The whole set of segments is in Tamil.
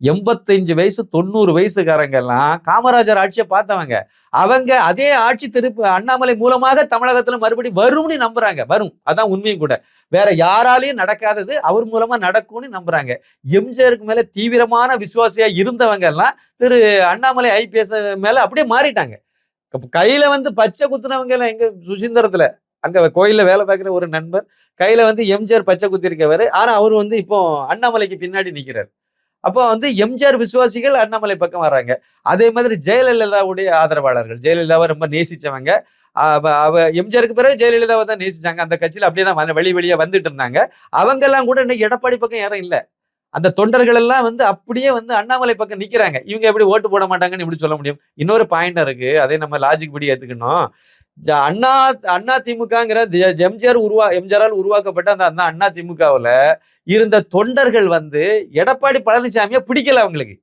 எண்பத்தஞ்சு வயசு தொண்ணூறு வயசுக்காரங்க எல்லாம் காமராஜர் ஆட்சியை பார்த்தவங்க. அவங்க அதே ஆட்சி திருப்பு அண்ணாமலை மூலமாக தமிழகத்துல மறுபடியும் வரும்னு நம்புறாங்க. வரும். அதான் உண்மையும் கூட. வேற யாராலையும் நடக்காதது அவர் மூலமா நடக்கும்னு நம்புறாங்க. எம்ஜிஆருக்கு மேல தீவிரமான விசுவாசியா இருந்தவங்க எல்லாம் திரு அண்ணாமலை ஐபிஎஸ் மேல அப்படியே மாறிட்டாங்க. கையில வந்து பச்சை குத்துனவங்க எல்லாம் எங்க சுசீந்திரத்துல? அங்க கோயில்ல வேலை பார்க்குற ஒரு நண்பர். கையில வந்து எம்ஜிஆர் பச்சை குத்திருக்கவர். ஆனா அவர் வந்து இப்போ அண்ணாமலைக்கு பின்னாடி நிக்கிறார். அப்போ வந்து எம்ஜிஆர் விசுவாசிகள் அண்ணாமலை பக்கம் வர்றாங்க அதே மாதிரி ஜெயலலிதாவுடைய ஆதரவாளர்கள். ஜெயலலிதாவை ரொம்ப நேசிச்சவங்க. அவ எம்ஜிஆருக்கு பிறகு ஜெயலலிதாவை தான் நேசிச்சாங்க. அந்த கட்சியில் அப்படியே தான் வெளி வெளியே வந்துட்டு இருந்தாங்க. அவங்கெல்லாம் கூட இன்னைக்கு எடப்பாடி பக்கம் யாரும் இல்லை. அந்த தொண்டர்கள் எல்லாம் வந்து அப்படியே வந்து அண்ணாமலை பக்கம் நிற்கிறாங்க இவங்க எப்படி ஓட்டு போட மாட்டாங்கன்னு இப்படி சொல்ல முடியும்? இன்னொரு பாயிண்ட் இருக்கு. அதே நம்ம லாஜிக் படி ஏத்துக்கணும். அண்ணா அண்ணா திமுகங்கிற எம்ஜிஆர் உருவா எம்ஜிஆரால் உருவாக்கப்பட்ட அந்த அந்த அண்ணா திமுகவில் இருந்த தொண்டர்கள் வந்து எடப்பாடி பழனிசாமியை பிடிக்கல அவங்களுக்கு.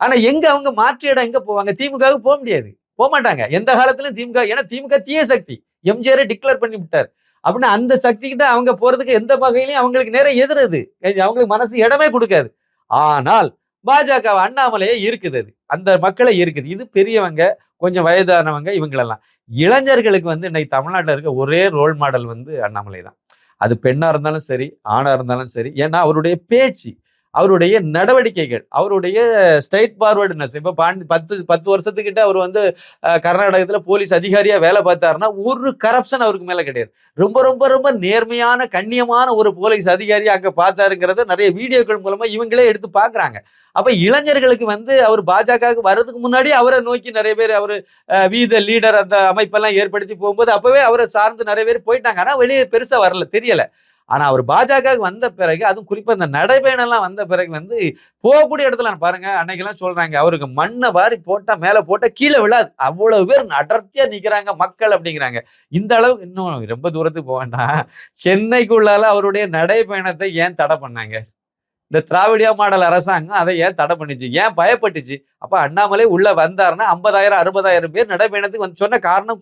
ஆனா எங்க அவங்க மாற்று இடம் எங்க போவாங்க? திமுகவுக்கு போக முடியாது. போக மாட்டாங்க. எந்த காலத்திலும் திமுக ஏன்னா திமுக தீய சக்தி. எம்ஜிஆரை டிக்ளேர் பண்ணி விட்டார். அப்படின்னு அந்த சக்தி கிட்ட அவங்க போறதுக்கு எந்த வகையிலையும் அவங்களுக்கு நேரம் எதிரது. அவங்களுக்கு மனசு இடமே கொடுக்காது. ஆனால் பாஜக அண்ணாமலையே இருக்குது அது. அந்த மக்களை இருக்குது. இது பெரியவங்க கொஞ்சம் வயதானவங்க இவங்களெல்லாம். இளைஞர்களுக்கு வந்து இன்னைக்கு தமிழ்நாட்டில் இருக்க ஒரே ரோல் மாடல் வந்து அண்ணாமலை தான் அது பெண்ணாக இருந்தாலும் சரி ஆணாக இருந்தாலும் சரி ஏன்னா அவருடைய பேச்சு அவருடைய நடவடிக்கைகள் அவருடைய ஸ்ட்ரைட் ஃபார்வர்டுனஸ் இப்போ பாண்டி பத்து பத்து வருஷத்துக்கிட்ட அவர் வந்து கர்நாடகத்தில் போலீஸ் அதிகாரியாக வேலை பார்த்தாருன்னா ஒரு கரப்ஷன் அவருக்கு மேலே கிடையாது. ரொம்ப ரொம்ப ரொம்ப நேர்மையான கண்ணியமான ஒரு போலீஸ் அதிகாரி அங்கே பார்த்தாருங்கிறத நிறைய வீடியோக்கள் மூலமாக இவங்களே எடுத்து பார்க்குறாங்க. அப்போ இளைஞர்களுக்கு வந்து அவர் பாஜகவுக்கு வர்றதுக்கு முன்னாடி அவரை நோக்கி நிறைய பேர் அவர் வீத லீடர் அந்த அமைப்பெல்லாம் ஏற்படுத்தி போகும்போது அப்போவே அவரை சார்ந்து நிறைய பேர் போயிட்டாங்க. ஆனால் வெளியே பெருசாக வரல தெரியலை. ஆனா அவர் பாஜகவுக்கு வந்த பிறகு அதுவும் குறிப்பா இந்த நடைபயணம்லாம் வந்த பிறகு வந்து போகக்கூடிய இடத்துல பாருங்க அன்னைக்கெல்லாம் சொல்றாங்க அவருக்கு மண்ணை வாரி போட்டா மேல போட்டா கீழே விழாது. அவ்வளவு பேர் அடர்த்தியா நிக்கிறாங்க மக்கள் அப்படிங்கிறாங்க. இந்த அளவுக்கு இன்னும் ரொம்ப தூரத்துக்கு போக வேண்டாம். சென்னைக்குள்ளால அவருடைய நடைபயணத்தை ஏன் தடை பண்ணாங்க? இந்த திராவிடியா மாடல் அரசாங்கம் அதை ஏன் தடை பண்ணிச்சு? ஏன் பயப்பட்டுச்சு? அப்போ அண்ணாமலை உள்ள வந்தாருன்னா ஐம்பதாயிரம் அறுபதாயிரம் பேர் நடைபயணத்துக்கு வந்து சொன்ன காரணம்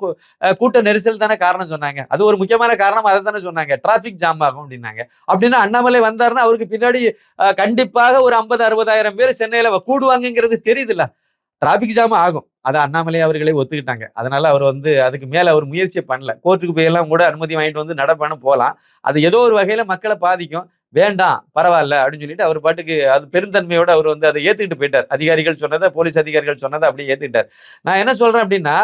கூட்ட நெரிசல் தானே காரணம் சொன்னாங்க. அது ஒரு முக்கியமான காரணம் அதை தானே சொன்னாங்க. டிராபிக் ஜாம் ஆகும் அப்படின்னாங்க. அப்படின்னா அண்ணாமலை வந்தாருன்னா அவருக்கு பின்னாடி கண்டிப்பாக ஒரு ஐம்பது அறுபதாயிரம் பேர் சென்னையில் வ- கூடுவாங்கங்கிறது தெரியுதுல்ல. டிராபிக் ஜாம் ஆகும். அதை அண்ணாமலை அவர்களே ஒத்துக்கிட்டாங்க. அதனால அவர் வந்து அதுக்கு மேல அவர் முயற்சியை பண்ணல. கோர்ட்டுக்கு போய் எல்லாம் கூட அனுமதி வாங்கிட்டு வந்து நடைபயணம் போகலாம். அது ஏதோ ஒரு வகையில மக்களை பாதிக்கும். வேண்டாம் பரவாயில்ல அப்படின்னு சொல்லிட்டு அவர் பாட்டுக்கு அது பெருந்தன்மையோட அவர் வந்து அதை ஏற்றுக்கிட்டு போயிட்டார். அதிகாரிகள் சொன்னதை போலீஸ் அதிகாரிகள் சொன்னதை அப்படியே ஏற்றுக்கிட்டார் நான் என்ன சொல்கிறேன் அப்படின்னா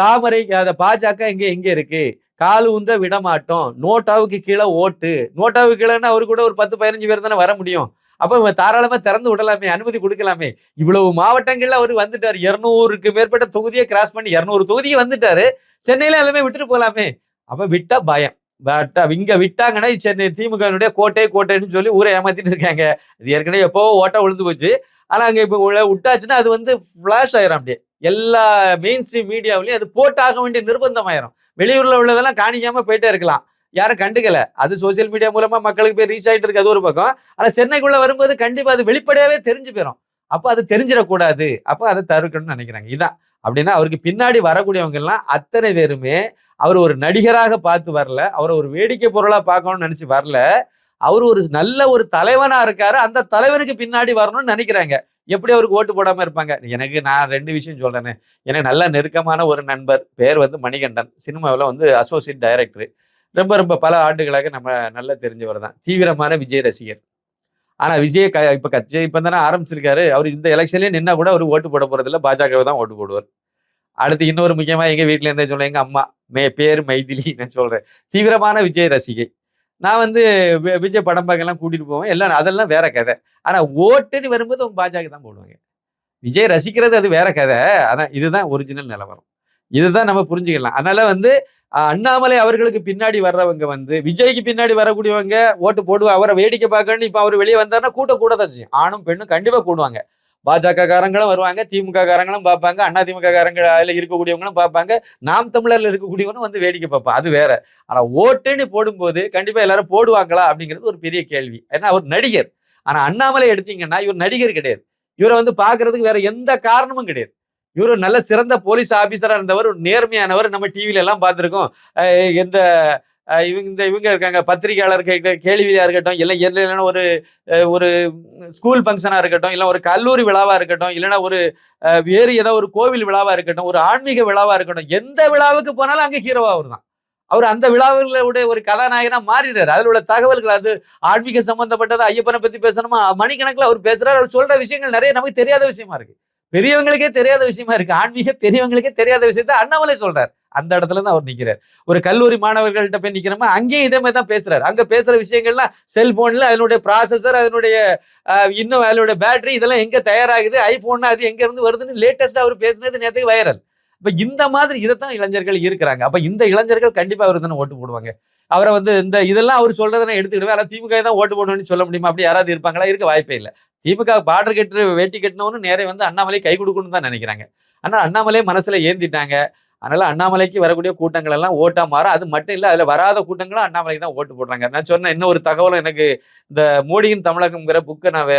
தாமரை அதை பாஜக இங்கே எங்கே இருக்கு. கால் ஊன்ற விட மாட்டோம் நோட்டாவுக்கு கீழே ஓட்டு. நோட்டாவுக்கு கீழேன்னா அவரு கூட ஒரு பத்து பதினஞ்சு பேர் தானே வர முடியும். அப்போ தாராளமாக திறந்து விடலாமே அனுமதி கொடுக்கலாமே. இவ்வளவு மாவட்டங்களில் அவர் வந்துட்டார். இரநூறுக்கு மேற்பட்ட தொகுதியை கிராஸ் பண்ணி இரநூறு தொகுதியை வந்துட்டாரு. சென்னையில் எல்லாமே விட்டுட்டு போகலாமே அப்போ விட்டால் பயம். பட் இங்க விட்டாங்கன்னா சென்னை திமுகனுடைய கோட்டை கோட்டைன்னு சொல்லி ஊரை ஏமாத்திட்டு இருக்காங்க. அது ஏற்கனவே எப்போ ஓட்டை விழுந்து போச்சு. ஆனா அங்க இப்ப விட்டாச்சுன்னா அது வந்து ஃபிளாஷ் ஆயிரும் அப்படியே. எல்லா மெயின் ஸ்ட்ரீம் மீடியாவிலையும் அது போட்டாக வேண்டிய நிர்பந்தம் ஆயிரும் வெளியூர்ல உள்ளதெல்லாம் காணிக்காம போயிட்டே இருக்கலாம். யாரும் கண்டுக்கல. அது சோசியல் மீடியா மூலமா மக்களுக்கு போய் ரீச் ஆயிட்டு இருக்கு அது ஒரு பக்கம். ஆனா சென்னைக்குள்ள வரும்போது கண்டிப்பா அது வெளிப்படையாவே தெரிஞ்சு போயிடும் அப்போ அது தெரிஞ்சிடக்கூடாது. அப்போ அதை தவிர்க்கணும்னு நினைக்கிறாங்க. இதான். அப்படின்னா அவருக்கு பின்னாடி வரக்கூடியவங்க எல்லாம் அத்தனை பேருமே அவர் ஒரு நடிகராக பார்த்து வரல. அவரை ஒரு வேடிக்கை பொருளாக பார்க்கணும்னு நினச்சி வரல. அவர் ஒரு நல்ல ஒரு தலைவனாக இருக்காரு. அந்த தலைவருக்கு பின்னாடி வரணும்னு நினைக்கிறாங்க. எப்படி அவருக்கு ஓட்டு போடாம இருப்பாங்க? எனக்கு நான் ரெண்டு விஷயம் சொல்கிறேன்னு எனக்கு நல்ல நெருக்கமான ஒரு நண்பர் பேர் வந்து மணிகண்டன். சினிமாவில் வந்து அசோசியேட் டைரக்டர் ரொம்ப ரொம்ப பல ஆண்டுகளாக நம்ம நல்லா தெரிஞ்சவர் தான். தீவிரமான விஜய் ரசிகர். ஆனா விஜய் க இப்ப கட்சி இப்ப தானே ஆரம்பிச்சிருக்காரு. அவர் இந்த எலெக்ஷன்லயே நின்னா கூட அவர் ஓட்டு போட போறதில்ல. பாஜகவை தான் ஓட்டு போடுவார். அடுத்து இன்னொரு முக்கியமா எங்க வீட்டுல இருந்தே சொல்ல எங்க அம்மா. மே பேர் மைதிலி நான் தீவிரமான விஜய் ரசிகை. நான் வந்து வி- விஜய் படம் பார்க்கலாம் கூட்டிட்டு போவேன். எல்லாம் அதெல்லாம் வேற கதை. ஆனால் ஓட்டுன்னு வரும்போது அவங்க பாஜக தான் போடுவாங்க. விஜய் ரசிக்கிறது அது வேற கதை. அதான் இதுதான் ஒரிஜினல் நிலவரம். இதுதான் நம்ம புரிஞ்சுக்கலாம். அதனால வந்து அண்ணாமலை அவர்களுக்கு பின்னாடி வர்றவங்க வந்து விஜய்க்கு பின்னாடி வரக்கூடியவங்க ஓட்டு போடுவா அவரை வேடிக்கை பார்க்கணும்னு இப்போ அவர் வெளியே வந்தாருன்னா கூட்ட கூட தான் ஆணும் பெண்ணும் கண்டிப்பாக கூடுவாங்க. பாஜக காரங்களும் வருவாங்க திமுக காரங்களும் பார்ப்பாங்க அண்ணா திமுக காரங்க இருக்கக்கூடியவங்களும் பார்ப்பாங்க நாம் தமிழரில் இருக்கக்கூடியவனும் வந்து வேடிக்கை பார்ப்பான் அது வேற. ஆனால் ஓட்டுன்னு போடும்போது கண்டிப்பாக எல்லாரும் போடுவாங்களா அப்படிங்கிறது ஒரு பெரிய கேள்வி. ஏன்னா அவர் நடிகர். ஆனால் அண்ணாமலை எடுத்தீங்கன்னா இவர் நடிகர் கிடையாது. இவரை வந்து பார்க்கறதுக்கு வேற எந்த காரணமும் கிடையாது. இவர் நல்ல சிறந்த போலீஸ் ஆபீசரா இருந்தவர் நேர்மையானவர் நம்ம டிவில எல்லாம் பார்த்துருக்கோம். எந்த இவங்க இந்த இவங்க இருக்காங்க பத்திரிகையாளர் கேட்க கேள்வியா இருக்கட்டும் இல்லை இல்லைன்னா ஒரு ஒரு ஸ்கூல் ஃபங்க்ஷனாக இருக்கட்டும் இல்லை ஒரு கல்லூரி விழாவாக இருக்கட்டும் இல்லைன்னா ஒரு வேறு ஏதோ ஒரு கோவில் விழாவாக இருக்கட்டும் ஒரு ஆன்மீக விழாவாக இருக்கட்டும் எந்த விழாவுக்கு போனாலும் அங்கே ஹீரோவா அவர் தான். அவர் அந்த விழாவுடைய ஒரு கதாநாயகனாக மாறினார் அதில் உள்ள தகவல்கள் அது ஆன்மீக சம்மந்தப்பட்டதை ஐயப்பனை பற்றி பேசணுமா மணிக்கணக்கில் அவர் பேசுகிறார் அவர் சொல்கிற விஷயங்கள் நிறைய நமக்கு தெரியாத விஷயமா இருக்கு. பெரியவங்களுக்கே தெரியாத விஷயமா இருக்கு. ஆன்மீக பெரியவங்களுக்கே தெரியாத விஷயத்த அண்ணாமலை சொல்கிறார் அந்த இடத்துல தான் அவர் நிற்கிறார் ஒரு கல்லூரி மாணவர்கள்ட்ட போய் நிற்கிறோமா அங்கேயும் இதே மாதிரி தான் பேசுறாரு. அங்கே பேசுகிற விஷயங்கள்லாம் செல்ஃபோனில் அதனுடைய ப்ராசஸர் அதனுடைய இன்னும் அதனுடைய பேட்டரி இதெல்லாம் எங்கே தயாராகுது? ஐஃபோன் அது எங்கேருந்து வருதுன்னு லேட்டஸ்ட்டாக அவர் பேசுனது நேரத்துக்கு வைரல் இப்போ இந்த மாதிரி இதை தான் இளைஞர்கள் இருக்கிறாங்க. அப்போ இந்த இளைஞர்கள் கண்டிப்பாக அவர் தானே ஓட்டு போடுவாங்க. அவரை வந்து இந்த இதெல்லாம் அவர் சொல்றதை நான் எடுத்துக்கிடுவேன். ஆனால் திமுக தான் ஓட்டு போடணும்னு சொல்ல முடியுமா? அப்படி யாராவது இருப்பாங்களா? இருக்க வாய்ப்பே இல்லை. திமுக பார்டர் கட்டு வேட்டி கட்டினவனு நேரே வந்து அண்ணாமலை கை கொடுக்கணும்னு தான் நினைக்கிறாங்க. ஆனால் அண்ணாமலை மனசில் ஏந்திட்டாங்க. அதனால அண்ணாமலைக்கு வரக்கூடிய கூட்டங்கள் எல்லாம் ஓட்டா மாற அது மட்டும் இல்லை அதுல வராத கூட்டங்களும் அண்ணாமலைக்கு தான் ஓட்டு போடுறாங்க. நான் சொன்ன இன்னும் ஒரு தகவலும் எனக்கு இந்த மோடியின் தமிழகம்ங்கிற புக்கை நான்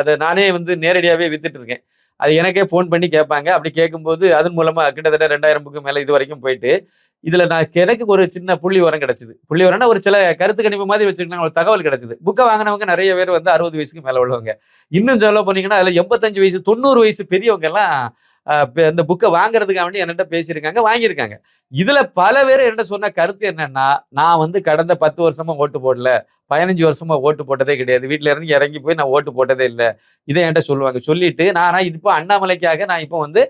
அதை நானே வந்து நேரடியாகவே வித்துட்டு இருக்கேன். அது எனக்கே ஃபோன் பண்ணி கேட்பாங்க. அப்படி கேட்கும்போது அதன் மூலமா கிட்டத்தட்ட ரெண்டாயிரம் புக்கு மேலே இது வரைக்கும் போயிட்டு இதுல நான் எனக்கு ஒரு சின்ன புள்ளி உரம் கிடைச்சது. புள்ளி உரம்னா ஒரு சில கருத்து கணிப்பு மாதிரி வச்சுக்கிட்டாங்க ஒரு தகவல் கிடைச்சது. புக்கை வாங்கினவங்க நிறைய பேர் வந்து அறுபது வயசுக்கு மேலே உள்ளவங்க. இன்னும் சொல்ல போனீங்கன்னா அதில் எண்பத்தஞ்சு வயசு தொண்ணூறு வயசு பெரியவங்க எல்லாம் இந்த புக்கை வாங்குறதுக்காக வேண்டி என்கிட்ட பேசியிருக்காங்க வாங்கியிருக்காங்க. இதுல பல பேர் என்கிட்ட சொன்ன கருத்து என்னன்னா நான் வந்து கடந்த பத்து வருஷமா ஓட்டு போடல பதினஞ்சு வருஷமா ஓட்டு போட்டதே கிடையாது வீட்டுல இருந்து இறங்கி போய் நான் ஓட்டு போட்டதே இல்லை இதை என்கிட்ட சொல்லுவாங்க. சொல்லிட்டு நான் இப்போ அண்ணாமலைக்காக நான் இப்போ வந்து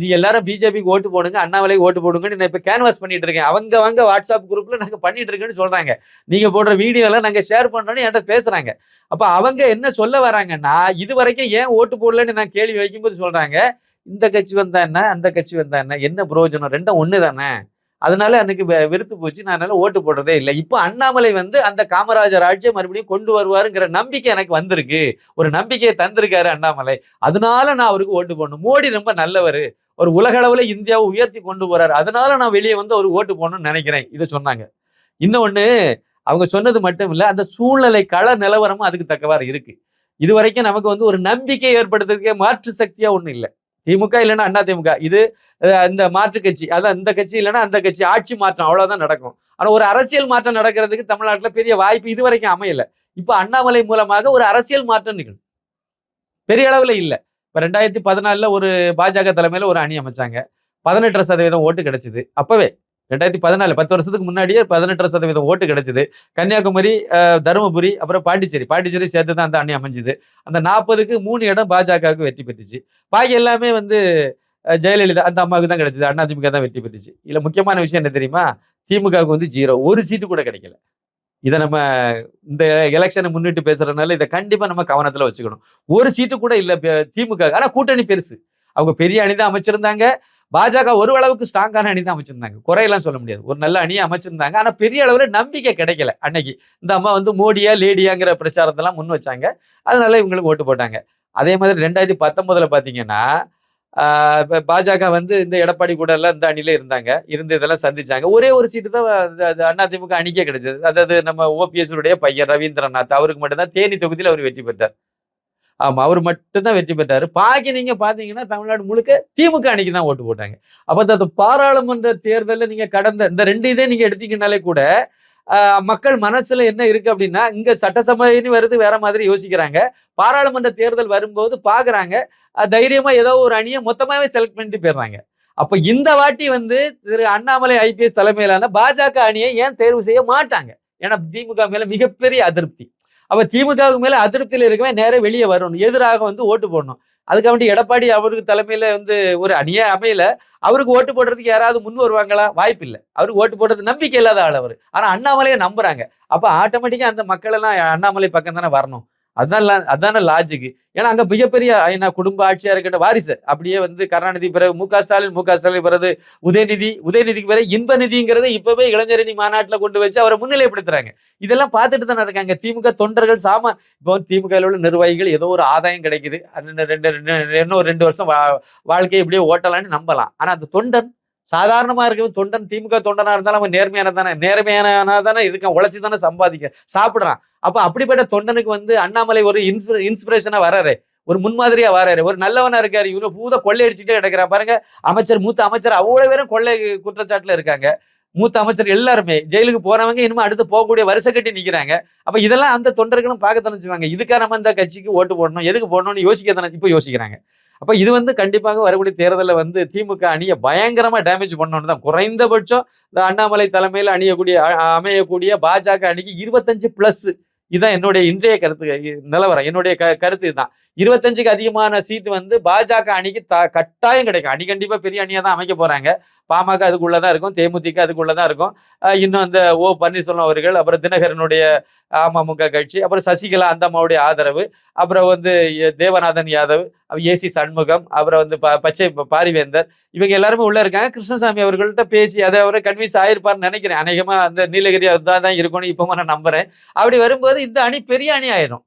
நீ எல்லாரும் பிஜேபிக்கு ஓட்டு போடுங்க அண்ணாமலைக்கு ஓட்டு போடுங்கன்னு நான் இப்போ கேன்வாஸ் பண்ணிட்டு இருக்கேன். அவங்க அவங்க வாட்ஸ்அப் குரூப்ல நாங்க பண்ணிட்டு இருக்கேன்னு சொல்றாங்க. நீங்க போடுற வீடியோலாம் நாங்க ஷேர் பண்றோம்னு என்கிட்ட பேசுறாங்க. அப்ப அவங்க என்ன சொல்ல வராங்கன்னா இது வரைக்கும் ஏன் ஓட்டு போடலன்னு நான் கேள்வி வைக்கும்போது சொல்றாங்க இந்த கட்சி வந்தா என்ன? அந்த கட்சி வந்தா என்ன? என்ன பிரயோஜனம்? ரெண்டும் ஒண்ணு தானே அதனால அன்னைக்கு வெ- வெறுத்து போச்சு. நான் அதனால ஓட்டு போடுறதே இல்லை. இப்போ அண்ணாமலை வந்து அந்த காமராஜர் ஆட்சியை மறுபடியும் கொண்டு வருவாருங்கிற நம்பிக்கை எனக்கு வந்திருக்கு. ஒரு நம்பிக்கையை தந்திருக்காரு அண்ணாமலை. அதனால நான் அவருக்கு ஓட்டு போடணும். மோடி ரொம்ப நல்லவர். ஒரு உலக இந்தியாவை உயர்த்தி கொண்டு போறாரு. அதனால நான் வெளியே வந்து அவருக்கு ஓட்டு போடணும்னு நினைக்கிறேன். இதை சொன்னாங்க. இன்னொன்று அவங்க சொன்னது மட்டும் இல்லை அந்த சூழ்நிலை கள நிலவரமும் அதுக்கு தக்கவாறு இருக்கு. இது வரைக்கும் நமக்கு வந்து ஒரு நம்பிக்கை ஏற்படுத்துறதுக்கே மாற்று சக்தியா ஒன்றும் இல்லை. திமுக இல்லைன்னா அண்ணா திமுக. இது இந்த மாற்று கட்சி. அதான் இந்த கட்சி இல்லைன்னா அந்த கட்சி. ஆட்சி மாற்றம் அவ்வளவுதான் நடக்கும். ஆனா ஒரு அரசியல் மாற்றம் நடக்கிறதுக்கு தமிழ்நாட்டுல பெரிய வாய்ப்பு இது வரைக்கும் அமையல. இப்ப அண்ணாமலை மூலமாக ஒரு அரசியல் மாற்றம் நிகழும். பெரிய அளவுல இல்ல. இப்ப ரெண்டாயிரத்தி பதினாலுல ஒரு பாஜக தலைமையில ஒரு அணி அமைச்சாங்க. பதினெட்டரை சதவீதம் ஓட்டு கிடைச்சது. அப்பவே ரெண்டாயிரத்தி பதினாலு பத்து வருஷத்துக்கு முன்னாடியே பதினெட்டரை சதவீதம் ஓட்டு கிடைச்சது. கன்னியாகுமரி தருமபுரி அப்புறம் பாண்டிச்சேரி. பாண்டிச்சேரி சேர்த்து தான் அந்த அணி அமைஞ்சுது. அந்த நாற்பதுக்கு மூணு இடம் பாஜகவுக்கு வெற்றி பெற்றுச்சு. பாக்கி எல்லாமே வந்து ஜெயலலிதா அந்த அம்மாவுக்கு தான் கிடைச்சது. அண்ணா திமுக தான் வெற்றி பெற்றுச்சு. இல்லை முக்கியமான விஷயம் என்ன தெரியுமா? திமுகவுக்கு வந்து ஜீரோ. ஒரு சீட்டு கூட கிடைக்கல. இதை நம்ம இந்த எலெக்ஷனை முன்னிட்டு பேசுறதுனால இதை கண்டிப்பாக நம்ம கவனத்தில் வச்சுக்கணும். ஒரு சீட்டு கூட இல்லை திமுக ஆனால் கூட்டணி பெருசு. அவங்க பெரிய அணி தான் அமைச்சிருந்தாங்க. பாஜக ஒரு அளவுக்கு ஸ்ட்ராங்கான அணி தான் அமைச்சிருந்தாங்க. குறையெல்லாம் சொல்ல முடியாது. ஒரு நல்ல அணியை அமைச்சிருந்தாங்க. ஆனால் பெரிய அளவில் நம்பிக்கை கிடைக்கல அன்னைக்கு. இந்த அம்மா வந்து மோடியா லேடியாங்கிற பிரச்சாரத்தெல்லாம் முன் வச்சாங்க. அதனால இவங்களுக்கு ஓட்டு போட்டாங்க. அதே மாதிரி ரெண்டாயிரத்தி பத்தொன்பதுல பார்த்தீங்கன்னா பாஜக வந்து இந்த எடப்பாடி கூட எல்லாம் இந்த அணியில இருந்தாங்க. இருந்து இதெல்லாம் சந்திச்சாங்க. ஒரே ஒரு சீட்டு தான் அது- அதிமுக அணிக்கே கிடைச்சது. அதாவது நம்ம ஓபிஎஸ்டைய பையன் ரவீந்திரநாத். அவருக்கு மட்டும்தான் தேனி தொகுதியில் அவர் வெற்றி பெற்றார். ஆமா அவர் மட்டும்தான் வெற்றி பெற்றாரு. பாக்கி நீங்க பாத்தீங்கன்னா தமிழ்நாடு முழுக்க திமுக அணிக்கு தான் ஓட்டு போட்டாங்க. அப்ப அந்த பாராளுமன்ற தேர்தலில் நீங்க கடந்த இந்த ரெண்டு இதே நீங்க எடுத்தீங்கன்னாலே கூட மக்கள் மனசுல என்ன இருக்கு அப்படின்னா இங்க சட்டசபைன்னு வருது வேற மாதிரி யோசிக்கிறாங்க. பாராளுமன்ற தேர்தல் வரும்போது பாக்குறாங்க. தைரியமா ஏதோ ஒரு அணியை மொத்தமாவே செலக்ட் பண்ணிட்டு போயிடுறாங்க. அப்ப இந்த வாட்டி வந்து திரு அண்ணாமலை ஐபிஎஸ் தலைமையிலான பாஜக அணியை ஏன் தேர்வு செய்ய மாட்டாங்க? ஏன்னா திமுக மேல மிகப்பெரிய அதிருப்தி. அப்போ திமுகவுக்கு மேலே அதிருப்தியில் இருக்கவே நேராக வெளியே வரணும். எதிராக வந்து ஓட்டு போடணும். அதுக்காக வேண்டி எடப்பாடி அவருக்கு தலைமையில் வந்து ஒரு அணியே அமையல. அவருக்கு ஓட்டு போடுறதுக்கு யாராவது முன் வருவாங்களா? வாய்ப்பு இல்லை அவருக்கு ஓட்டு போடுறது நம்பிக்கை இல்லாத ஆள் அவர். ஆனால் அண்ணாமலையை நம்புறாங்க. அப்போ ஆட்டோமேட்டிக்காக அந்த மக்கள் எல்லாம் அண்ணாமலை பக்கம் தானே வரணும். அதுதான் லா- லாஜிக் ஏன்னா அங்கே மிகப்பெரிய ஐநா குடும்ப ஆட்சியாக இருக்கட்டும் வாரிசு. அப்படியே வந்து கருணாநிதி பிறகு மு க ஸ்டாலின் மு க ஸ்டாலின் பிறகு உதயநிதி உதயநிதிக்கு பிறகு இன்ப நிதிங்கிறத இப்பவே இளைஞரணி மாநாட்டில் கொண்டு வச்சு அவரை முன்னிலைப்படுத்துறாங்க. இதெல்லாம் பார்த்துட்டு தானே இருக்காங்க. திமுக தொண்டர்கள் சாம இப்போ திமுகவில் உள்ள நிர்வாகிகள் ஏதோ ஒரு ஆதாயம் கிடைக்குது. ரெண்டு ரெண்டு இன்னும் ஒரு ரெண்டு வருஷம் வா- வாழ்க்கையை இப்படியே ஓட்டலாம்னு நம்பலாம். ஆனால் அந்த தொண்டன் சாதாரணமா இருக்கவன் தொண்டன் திமுக தொண்டனா இருந்தாலும் அவன் நேர்மையான தானே நேர்மையான தானே இருக்கான் உழைச்சி தானே சம்பாதிக்க சாப்பிடுறான். அப்ப அப்படிப்பட்ட தொண்டனுக்கு வந்து அண்ணாமலை ஒரு இன்ஸ்பிரேஷனா வராரு. ஒரு முன்மாதிரியா வராரு. ஒரு நல்லவனா இருக்காரு. இவரு பூத கொள்ளையடிச்சுட்டே அடிச்சுட்டே பாருங்க அமைச்சர் மூத்த அமைச்சர் அவ்வளவு பேரும் கொள்ளை குற்றச்சாட்டுல இருக்காங்க. மூத்த அமைச்சர் எல்லாருமே ஜெயிலுக்கு போனவங்க இனிமே அடுத்து போகக்கூடிய வருஷ கட்டி நிக்கிறாங்க. அப்ப இதெல்லாம் அந்த தொண்டர்களும் பார்க்க தனிச்சுவாங்க இதுக்காக நம்ம இந்த கட்சிக்கு ஓட்டு போடணும் எதுக்கு போடணும்னு யோசிக்க தானே இப்போ யோசிக்கிறாங்க. அப்போ இது வந்து கண்டிப்பாக வரக்கூடிய தேர்தலில் வந்து திமுக அணியை பயங்கரமா டேமேஜ் பண்ணணும்னு தான். குறைந்தபட்சம் இந்த அண்ணாமலை தலைமையில் அணியக்கூடிய அமையக்கூடிய பாஜக அணிக்கு இருபத்தஞ்சு ப்ளஸ் இதுதான் என்னுடைய இன்றைய கருத்து நிலவரம். என்னுடைய க கருத்து இதுதான். இருபத்தஞ்சுக்கு அதிகமான சீட்டு வந்து பாஜக அணிக்கு த கட்டாயம் கிடைக்கும். அணி கண்டிப்பா பெரிய அணியா தான் அமைக்க போறாங்க. பாமக அதுக்குள்ளதான் இருக்கும் தேமுதிக அதுக்குள்ளதான் இருக்கும். இன்னும் அந்த ஓ பன்னீர்செல்வம் அவர்கள் அப்புறம் தினகரனுடைய அமமுக கட்சி அப்புறம் சசிகலா அந்த அம்மாவுடைய ஆதரவு அப்புறம் வந்து தேவநாதன் யாதவ் ஏசி சண்முகம் அப்புறம் வந்து ப- பச்சை பாரிவேந்தர் இவங்க எல்லாருமே உள்ள இருக்காங்க. கிருஷ்ணசாமி அவர்கள்ட்ட பேசி அதை அவரை கன்வின்ஸ் ஆயிருப்பார்னு நினைக்கிறேன். அநேகமா அந்த நீலகிரி தான் தான் இருக்கும்னு இப்போ நான் நம்புறேன். அப்படி வரும்போது இந்த அணி பெரிய அணி ஆயிடும்.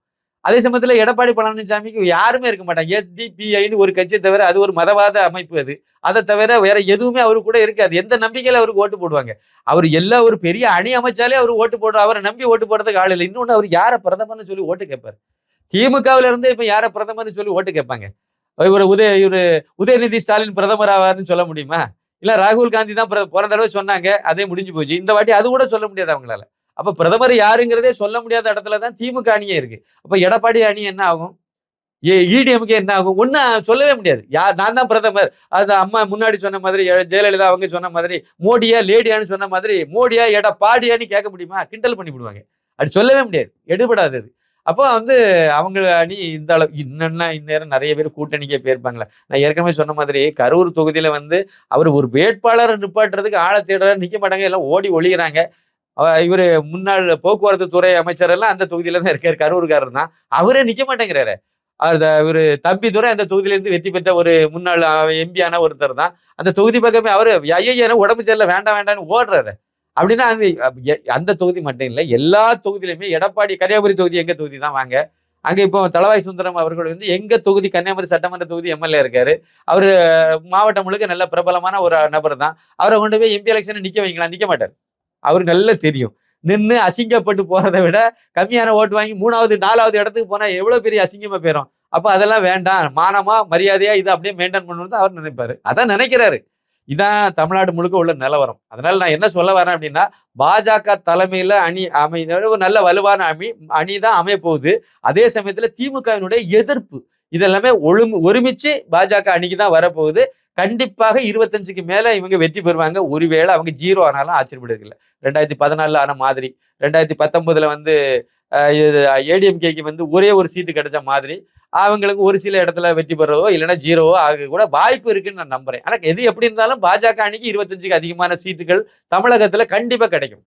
அதே சமயத்துல எடப்பாடி பழனிசாமிக்கு யாருமே இருக்க மாட்டாங்க. எஸ்டிபிஐன்னு ஒரு கட்சியை தவிர அது ஒரு மதவாத அமைப்பு அது. அதை தவிர வேற எதுவுமே அவரு கூட இருக்காது. எந்த நம்பிக்கையில அவருக்கு ஓட்டு போடுவாங்க? அவர் எல்லா ஒரு பெரிய அணி அமைச்சாலே அவர் ஓட்டு போடுற அவரை நம்பி ஓட்டு போடுறதுக்கு ஆள் இல்லை. இன்னொன்று அவர் யாரை பிரதமர்னு சொல்லி ஓட்டு கேட்பாரு. திமுகவுல இருந்து இப்ப யாரை பிரதமர்னு சொல்லி ஓட்டு கேட்பாங்க? இவர் உதய இவர் உதயநிதி ஸ்டாலின் பிரதமர் ஆவார்னு சொல்ல முடியுமா? இல்ல ராகுல் காந்தி தான் பிற பிறந்த தடவை சொன்னாங்க அதே முடிஞ்சு போச்சு. இந்த வாட்டி அது கூட சொல்ல முடியாது அவங்களால. அப்ப பிரதமர் யாருங்கிறதே சொல்ல முடியாத இடத்துல தான் திமுக அணியே இருக்கு. அப்ப எடப்பாடி அணி என்ன ஆகும்? ஏ இடிஎம்கே என்ன ஆகும்? ஒன்னும் சொல்லவே முடியாது. யார் நான் தான் பிரதமர். அது அம்மா முன்னாடி சொன்ன மாதிரி ஜெயலலிதா அவங்க சொன்ன மாதிரி மோடியா லேடியான்னு சொன்ன மாதிரி மோடியா எடப்பாடியான்னு கேட்க முடியுமா? கிண்டல் பண்ணி விடுவாங்க. அப்படி சொல்லவே முடியாது. எடுபடாது அது. அப்போ வந்து அவங்க அணி இந்த அளவு இன்னன்னா இந்நேரம் நிறைய பேர் கூட்டணிக்கே போயிருப்பாங்களே. நான் ஏற்கனவே சொன்ன மாதிரி கரூர் தொகுதியில் வந்து அவர் ஒரு வேட்பாளரை நிப்பாட்டுறதுக்கு ஆழ தேடுறாரு நிற்க மாட்டாங்க. எல்லாம் ஓடி ஒழிகிறாங்க இவர் முன்னாள் போக்குவரத்து துறை அமைச்சர் எல்லாம் அந்த தொகுதியில தான் இருக்காரு. கரூர்காரர் தான். அவரே நிக்க மாட்டேங்கிறாரு. அந்த ஒரு தம்பி துறை அந்த தொகுதியிலேருந்து வெற்றி பெற்ற ஒரு முன்னாள் எம்பியான ஒருத்தர் தான். அந்த தொகுதி பக்கமே அவர் ஐயா உடம்பு சரியில்லை வேண்டாம் வேண்டாம்னு ஓடுறாரு. அப்படின்னா அந்த அந்த தொகுதி மட்டும் இல்லை எல்லா தொகுதியிலுமே எடப்பாடி கன்னியாகுமரி தொகுதி எங்க தொகுதி தான் வாங்க. அங்கே இப்போ தளவாய் சுந்தரம் அவர்கள் வந்து எங்க தொகுதி கன்னியாகுமரி சட்டமன்ற தொகுதி எம்எல்ஏ இருக்காரு. அவர் மாவட்டம் முழுக்க நல்ல பிரபலமான ஒரு நபர் தான். அவரை கொண்டு போய் எம்பி எலெக்ஷன் நிற்க வைங்களா? நிற்க மாட்டார். அவருக்கு நல்லா தெரியும். நின்று அசிங்கப்பட்டு போறதை விட கம்மியான ஓட்டு வாங்கி மூணாவது நாலாவது இடத்துக்கு போனா எவ்வளவு பெரிய அசிங்கமா போயிடும் அப்ப அதெல்லாம் வேண்டாம். மானமா மரியாதையா இதை அப்படியே மெயின்டைன் பண்ணணும்னு அவர் நினைப்பாரு. அதான் நினைக்கிறாரு. இதான் தமிழ்நாடு முழுக்க உள்ள நிலவரம். அதனால நான் என்ன சொல்ல வரேன் அப்படின்னா பாஜக தலைமையில அணி அமை ஒரு நல்ல வலுவான அணி அணி தான் அமைய போகுது. அதே சமயத்துல திமுகவினுடைய எதிர்ப்பு இதெல்லாமே ஒழுங்கு ஒருமிச்சு பாஜக அணிக்கு தான் வரப்போகுது. கண்டிப்பாக இருபத்தஞ்சுக்கு மேல இவங்க வெற்றி பெறுவாங்க. ஒருவேளை அவங்க ஜீரோ ஆனாலும் ஆச்சரியப்படுறதில்ல. ரெண்டாயிரத்தி பதினாலில் ஆன மாதிரி. ரெண்டாயிரத்தி பத்தொன்பதுல வந்து ஏடிஎம்கேக்கு வந்து ஒரே ஒரு சீட்டு கிடைச்ச மாதிரி. அவங்களுக்கு ஒரு சில இடத்துல வெற்றி பெறவோ இல்லைன்னா ஜீரோவோ ஆக கூட வாய்ப்பு இருக்குன்னு நான் நம்புறேன். ஆனா எது எப்படி இருந்தாலும் பாஜக அணிக்கு இருபத்தஞ்சுக்கு அதிகமான சீட்டுகள் தமிழகத்துல கண்டிப்பா கிடைக்கும்.